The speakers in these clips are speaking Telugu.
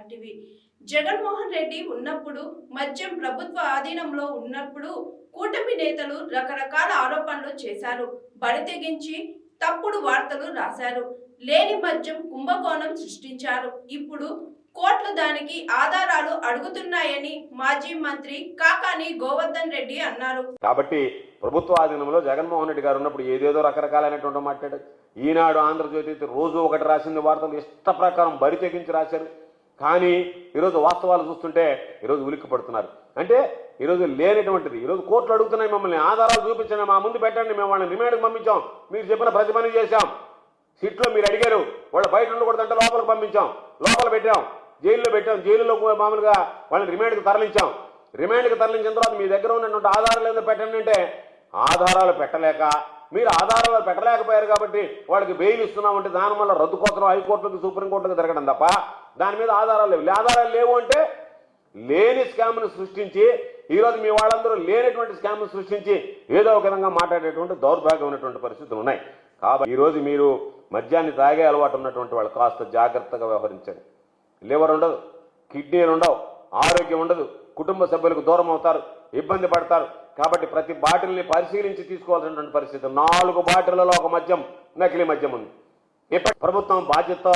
జిఆర్టీవీ జగన్మోహన్ రెడ్డి ఉన్నప్పుడు మద్యం ప్రభుత్వ ఆధీనంలో ఉన్నప్పుడు కూటమి నేతలు రకరకాల ఆరోపణలు చేశారు. బరి తెగించి తప్పుడు వార్తలు రాశారు. లేని మద్యం కుంభకోణం సృష్టించారు. ఇప్పుడు కోట్లు దానికి ఆధారాలు అడుగుతున్నాయని మాజీ మంత్రి కాకాని గోవర్ధన్ రెడ్డి అన్నారు. కాబట్టి ప్రభుత్వ ఆధీనంలో జగన్మోహన్ రెడ్డి గారు ఉన్నప్పుడు ఏదేదో రకరకాలైనటువంటి మాట్లాడారు. ఈనాడు ఆంధ్రజ్యోతి రోజు ఒకటి రాసింది వార్తలు ఇష్ట ప్రకారం బరి తెగించి రాశారు. కానీ ఈరోజు వాస్తవాలు చూస్తుంటే ఈరోజు ఉలిక్కి పడుతున్నారు అంటే ఈరోజు లేనటువంటిది ఈరోజు కోర్టులు అడుగుతున్నాయి మమ్మల్ని ఆధారాలు చూపించండి మా ముందు పెట్టండి మేము వాళ్ళని రిమాండ్కి పంపించాం మీరు చెప్పిన ప్రతి పని చేశాం. సీట్లో మీరు అడిగారు వాళ్ళు బయట ఉండకూడదంటే లోపలికి పంపించాం లోపల పెట్టాం జైల్లో పెట్టాం జైలులో మామూలుగా వాళ్ళని రిమాండ్కి తరలించాం. రిమాండ్కి తరలించిన తర్వాత మీ దగ్గర ఉన్నటువంటి ఆధారాలు ఏదో పెట్టండి అంటే ఆధారాలు పెట్టలేక మీరు ఆధారాలు పెట్టలేకపోయారు కాబట్టి వాళ్ళకి బెయిల్ ఇస్తున్నామంటే దాని వల్ల రద్దు కోసం హైకోర్టులకు సుప్రీంకోర్టులకు తిరగడం తప్ప దాని మీద ఆధారాలు లేవు. ఆధారాలు లేవు అంటే లేని స్కామ్ను సృష్టించి ఈరోజు మీ వాళ్ళందరూ లేనటువంటి స్కామ్ను సృష్టించి ఏదో ఒక విధంగా మాట్లాడేటువంటి దౌర్భాగ్యం ఉన్నటువంటి పరిస్థితులు ఉన్నాయి. కాబట్టి ఈరోజు మీరు మద్యాన్ని తాగే అలవాటు ఉన్నటువంటి వాళ్ళు కాస్త జాగ్రత్తగా వ్యవహరించండి. లివర్ ఉండదు కిడ్నీలు ఉండవు ఆరోగ్యం ఉండదు కుటుంబ సభ్యులకు దూరం అవుతారు ఇబ్బంది పడతారు. కాబట్టి ప్రతి బాటిల్ని పరిశీలించి తీసుకోవాల్సినటువంటి పరిస్థితి. నాలుగు బాటిళ్ళలో ఒక మద్యం నకిలీ మద్యం ఉంది. ఇప్పటి ప్రభుత్వం బాధ్యతతో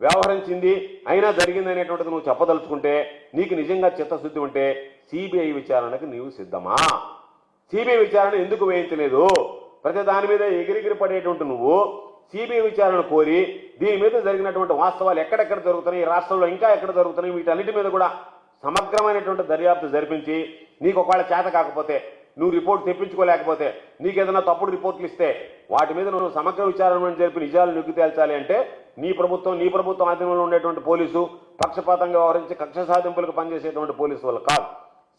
వ్యవహరించింది. అయినా జరిగింది అనేటువంటిది నువ్వు చెప్పదలుచుకుంటే నీకు నిజంగా చిత్తశుద్ధి ఉంటే సిబిఐ విచారణకు నీవు సిద్ధమా? సిబిఐ విచారణ ఎందుకు వేయించలేదు? ప్రతి దాని మీద ఎగిరిగిరి పడేటువంటి నువ్వు సిబిఐ విచారణ కోరి దీని మీద జరిగినటువంటి వాస్తవాలు ఎక్కడెక్కడ జరుగుతున్నాయి ఈ రాష్ట్రంలో ఇంకా ఎక్కడ జరుగుతున్నాయి వీటన్నిటి మీద కూడా సమగ్రమైనటువంటి దర్యాప్తు జరిపించి నీకు ఒకవేళ చేత కాకపోతే నువ్వు రిపోర్ట్ తెప్పించుకోలేకపోతే నీకు ఏదైనా తప్పుడు రిపోర్ట్లు ఇస్తే వాటి మీద నువ్వు సమగ్ర విచారణ జరిపి నిజాలు నొక్కి తేల్చాలి అంటే నీ ప్రభుత్వం నీ ప్రభుత్వం ఆధీనంలో ఉండేటువంటి పోలీసు పక్షపాతంగా వ్యవహరించి కక్ష సాధింపులకు పనిచేసేటువంటి పోలీసు వాళ్ళు కాదు.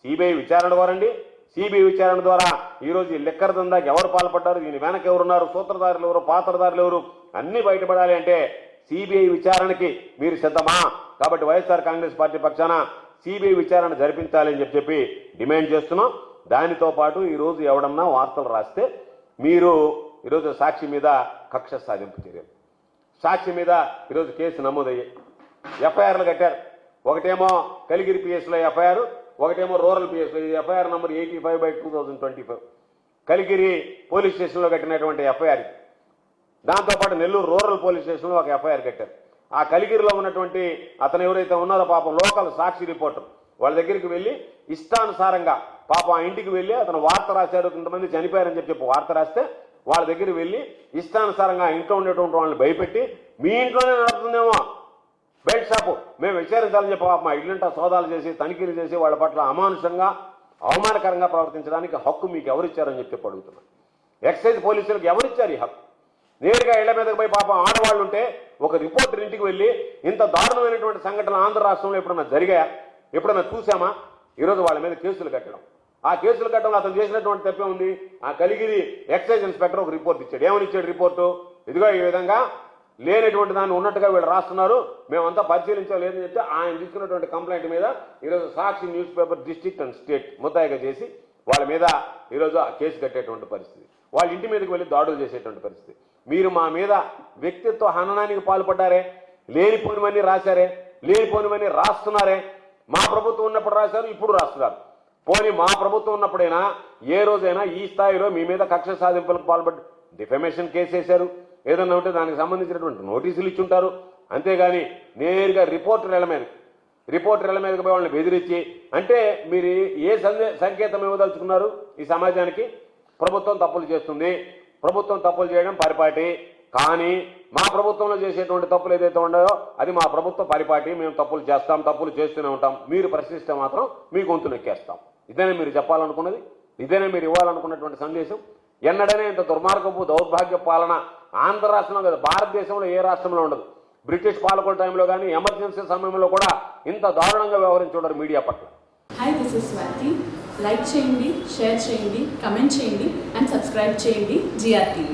సిబిఐ విచారణ కోరండి సిబిఐ విచారణ ద్వారా ఈరోజు రోజు ఈ దందాకి ఎవరు పాల్పడ్డారు దీని వెనక ఎవరున్నారు సూత్రధారులు ఎవరు పాత్రధారులు ఎవరు అన్నీ బయటపడాలి అంటే సిబిఐ విచారణకి మీరు సిద్ధమా? కాబట్టి వైఎస్ఆర్ కాంగ్రెస్ పార్టీ పక్షాన సిబిఐ విచారణ జరిపించాలని చెప్పి చెప్పి డిమాండ్ చేస్తున్నాం. దానితో పాటు ఈరోజు ఎవడన్నా వార్తలు రాస్తే మీరు ఈరోజు సాక్షి మీద కక్ష సాధింపు చర్యలు. సాక్షి మీద ఈరోజు కేసు నమోదయ్యాయి. ఎఫ్ఐఆర్లు కట్టారు. ఒకటేమో కలిగిరి పిఎస్లో ఎఫ్ఐఆర్ ఒకటేమో రూరల్ పిఎస్లో ఇది FIR number eighty five by two thousand twenty five Kaligiri police స్టేషన్లో కట్టినటువంటి ఎఫ్ఐఆర్ దాంతోపాటు నెల్లూరు రూరల్ పోలీస్ స్టేషన్లో ఒక ఎఫ్ఐఆర్ కట్టారు. ఆ కలిగిరిలో ఉన్నటువంటి అతను ఎవరైతే ఉన్నారో పాపం లోకల్ సాక్షి రిపోర్టర్ వాళ్ళ దగ్గరికి వెళ్ళి ఇష్టానుసారంగా పాపం ఆ ఇంటికి వెళ్ళి అతను వార్త రాశారు కొంతమంది చనిపోయారని చెప్పి చెప్పి వార్త రాస్తే వాళ్ళ దగ్గరికి వెళ్ళి ఇష్టానుసారంగా ఇంట్లో ఉండేటువంటి వాళ్ళని భయపెట్టి మీ ఇంట్లోనే నడుతుందేమో బెల్ట్ షాపు. మేము విచారించాలని చెప్పి మా ఇల్లంటా సోదాలు చేసి తనిఖీలు చేసి వాళ్ళ పట్ల అమానుషంగా అవమానకరంగా ప్రవర్తించడానికి హక్కు మీకు ఎవరిచ్చారని చెప్పి చెప్పి అడుగుతున్నాను ఎక్సైజ్ పోలీసులకు ఎవరిచ్చారు ఈ హక్కు? నేరుగా ఇళ్ళ మీదకి పోయి పాపం ఆడవాళ్ళు ఉంటే ఒక రిపోర్టర్ ఇంటికి వెళ్ళి ఇంత దారుణమైనటువంటి సంఘటన ఆంధ్ర రాష్ట్రంలో ఎప్పుడన్నా జరిగాయా? ఎప్పుడన్నా చూసామా ఈరోజు వాళ్ళ మీద కేసులు కట్టడం ఆ కేసులు కట్టడం అతను చేసినటువంటి తప్పే ఉంది. ఆ కలిగిరి ఎక్సైజ్ ఇన్స్పెక్టర్ ఒక రిపోర్ట్ ఇచ్చాడు. ఏమని ఇచ్చాడు రిపోర్టు? ఇదిగో ఈ విధంగా లేనటువంటి దాన్ని ఉన్నట్టుగా వీళ్ళు రాస్తున్నారు. మేమంతా పరిశీలించలేదని చెప్తే ఆయన తీసుకున్నటువంటి కంప్లైంట్ మీద ఈరోజు Sakshi news paper district and state ముద్దాయిగా చేసి వాళ్ళ మీద ఈరోజు ఆ కేసు కట్టేటువంటి పరిస్థితి. వాళ్ళ ఇంటి మీదకి వెళ్ళి దాడులు చేసేటువంటి పరిస్థితి. మీరు మా మీద వ్యక్తిత్వ హననానికి పాల్పడ్డారే లేనిపోనివన్నీ రాశారే లేనిపోనివన్నీ రాస్తున్నారే. మా ప్రభుత్వం ఉన్నప్పుడు రాశారు ఇప్పుడు రాస్తున్నారు. పోనీ మా ప్రభుత్వం ఉన్నప్పుడైనా ఏ రోజైనా ఈ స్థాయిలో మీ మీద కక్ష సాధింపులకు పాల్పడి డిఫమేషన్ కేసు వేశారు. ఏదన్నా ఉంటే దానికి సంబంధించినటువంటి నోటీసులు ఇచ్చుంటారు. అంతేగాని నేరుగా రిపోర్టర్ ఎల మీద రిపోర్టర్ మీదకి పోయి వాళ్ళని బెదిరించి అంటే మీరు ఏ సంకేతం ఇవ్వదలుచుకున్నారు ఈ సమాజానికి? ప్రభుత్వం తప్పులు చేస్తుంది. ప్రభుత్వం తప్పులు చేయడం పరిపాటి. కానీ మా ప్రభుత్వంలో చేసేటువంటి తప్పులు ఏదైతే ఉన్నాయో అది మా ప్రభుత్వ పరిపాటి. మేము తప్పులు చేస్తాం తప్పులు చేస్తూనే ఉంటాం. మీరు ప్రశ్నిస్తే మాత్రం మీ గొంతు నొక్కేస్తాం. ఇదేనే మీరు చెప్పాలనుకున్నది ఇదేనే మీరు ఇవ్వాలనుకున్నటువంటి సందేశం. ఎన్నడనే ఇంత దుర్మార్గపు దౌర్భాగ్య పాలన ఆంధ్ర రాష్ట్రంలో కదా భారతదేశంలో ఏ రాష్ట్రంలో ఉండదు. బ్రిటిష్ పాలకుల టైంలో కానీ ఎమర్జెన్సీ సమయంలో కూడా ఇంత దారుణంగా వ్యవహరించుండరు మీడియా పట్ల. Hi this is Swathi like చేయండి షేర్ చేయండి కమెంట్ చేయండి అండ్ సబ్స్క్రైబ్ చేయండి జిఆర్టీవీ